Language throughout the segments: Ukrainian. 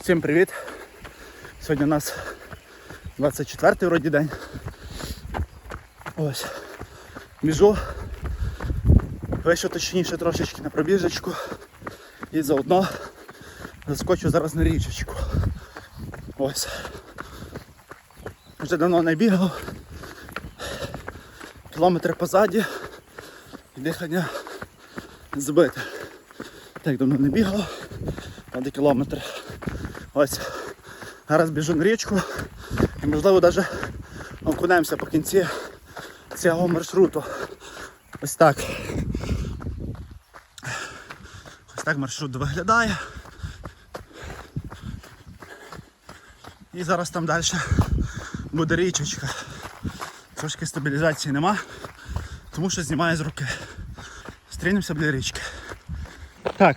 Всім привіт! Сьогодні у нас 24-й вроді день. Ось. Біжу. Вийшов точніше трошечки на пробіжечку. І заодно заскочу зараз на річечку. Ось. Вже давно не бігав. Кілометр позаді. І дихання збите. Так давно не бігав. Один кілометр. Ось. Зараз біжу на річку і можливо навіть окунемося по кінці цього маршруту. Ось так. Ось так маршрут виглядає. І зараз там далі буде річечка. Трошки стабілізації нема, тому що знімає з руки. Стрінемося біля річки. Так,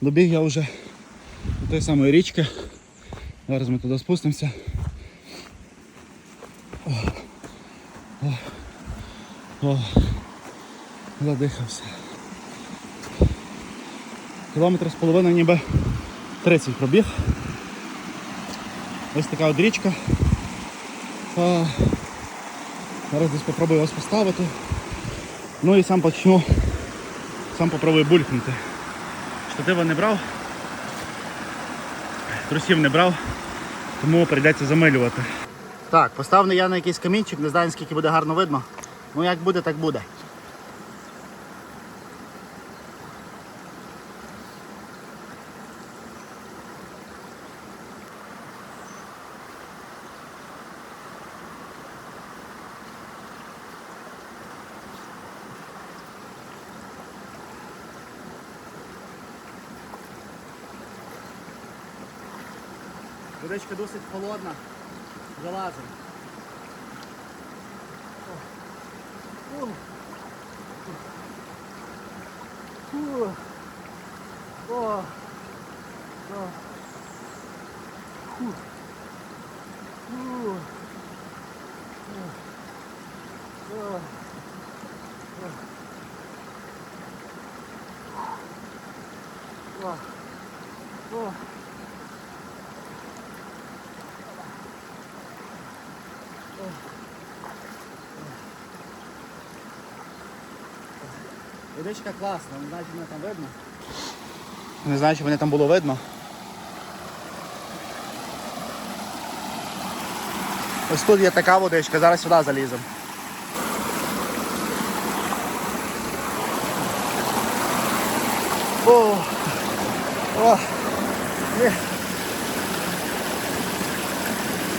добіг я вже тої самої річки. Зараз ми туди спустимося. О, о, о, задихався. Кілометр з половиною ніби 30 пробіг. Ось така от річка. А, зараз десь попробую вас поставити. Ну і сам почну, сам попробую булькнути. Штатива не брав, трусів не брав, тому прийдеться замилювати. Так, поставлю я на якийсь камінчик, не знаю скільки буде гарно видно. Ну як буде, так буде. Водичка досить холодна. Залазимо. О. Фу. Фу. О. О. О. О. Водичка класна, не знаю, чи мене там видно. Не знаю, чи мене там було видно. Ось тут є така водичка, зараз сюди заліземо. О! О! Є.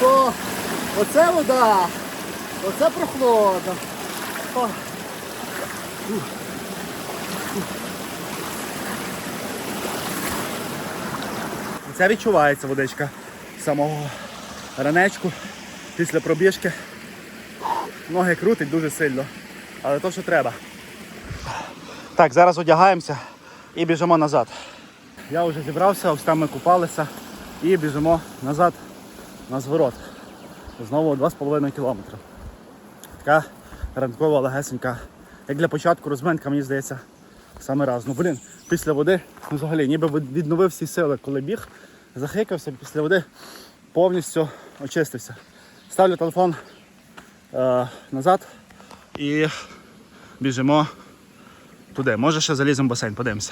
О! Оце вода! Оце прохолодно! О! Це відчувається водичка з самого ранечку після пробіжки. Ноги крутить дуже сильно, але то, що треба. Так, зараз одягаємося і біжимо назад. Я вже зібрався, ось там ми купалися і біжимо назад на зворот. Знову 2,5 кілометри. Така ранкова легесенька. Як для початку розминка, мені здається, саме раз. Ну блін, після води ну, взагалі ніби відновив всі сили, коли біг, захикався, після води повністю очистився. Ставлю телефон е, назад і біжимо туди. Може ще заліземо в басейн, подивимося.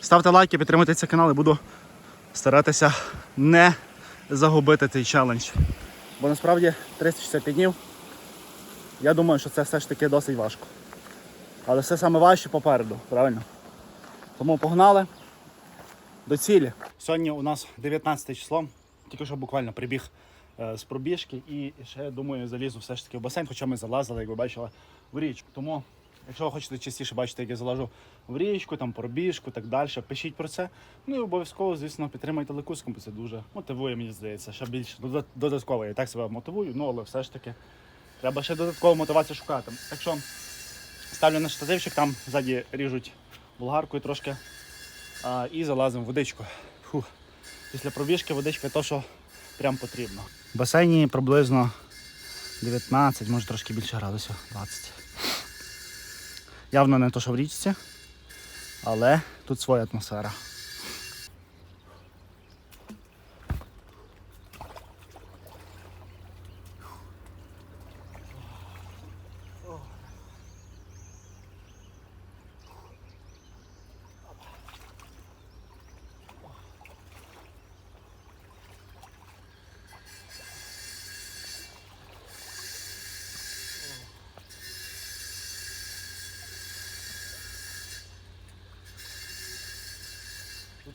Ставте лайки, підтримуйте цей канал і буду старатися не загубити цей челендж. Бо насправді 365 днів. Я думаю, що це все ж таки досить важко. Але все саме важче попереду, правильно? Тому погнали до цілі. Сьогодні у нас 19 число, тільки що буквально прибіг е, з пробіжки і ще думаю залізу все ж таки в басейн, хоча ми залазили, як ви бачили, в річку. Тому, якщо ви хочете частіше бачити, як я залажу в річку, там пробіжку так далі, пишіть про це. Ну і обов'язково, звісно, підтримайте ликуском, бо це дуже мотивує, мені здається. Ще більше додатково. Я так себе мотивую, ну але все ж таки треба ще додаткову мотивацію шукати. Так що ставлю на штативчик, там ззаді ріжуть болгаркою трошки а, і залазимо в водичку. Фух. Після пробіжки водичка то, що прям потрібно. В басейні приблизно 19, може трошки більше градусів, 20. Явно не то, що в річці, але тут своя атмосфера.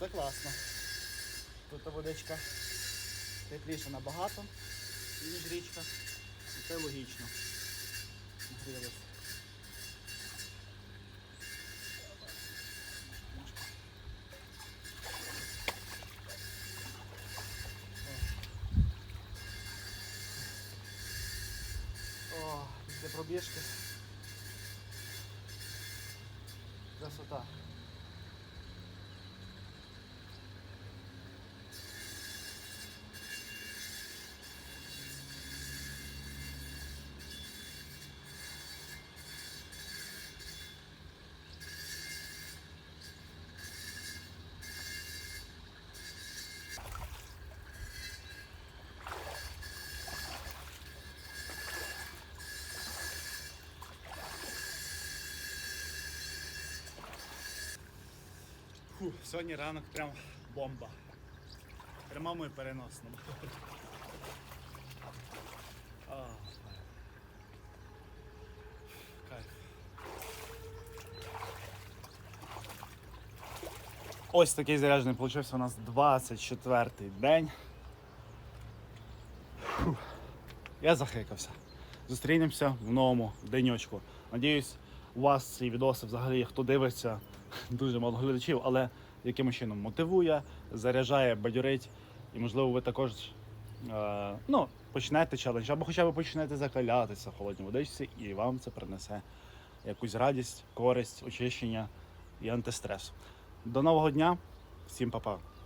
Класно. Тут водичка тепліша набагато, ніж річка. І це логічно. Нагрілося. О, після пробіжки. Красота. Фу, сьогодні ранок прям бомба. Прямому і переносному. Кайф. Ось такий заряджений получився у нас 24-й день. Фу. Я захикався. Зустрінемося в новому денечку. Надіюсь, у вас ці відоси взагалі, хто дивиться, дуже мало глядачів, але якимось чином мотивує, заряджає, бадьорить. І можливо ви також е, ну, почнете челендж, або хоча б почнете закалятися в холодній водичці, і вам це принесе якусь радість, користь, очищення і антистрес. До нового дня, всім па-па!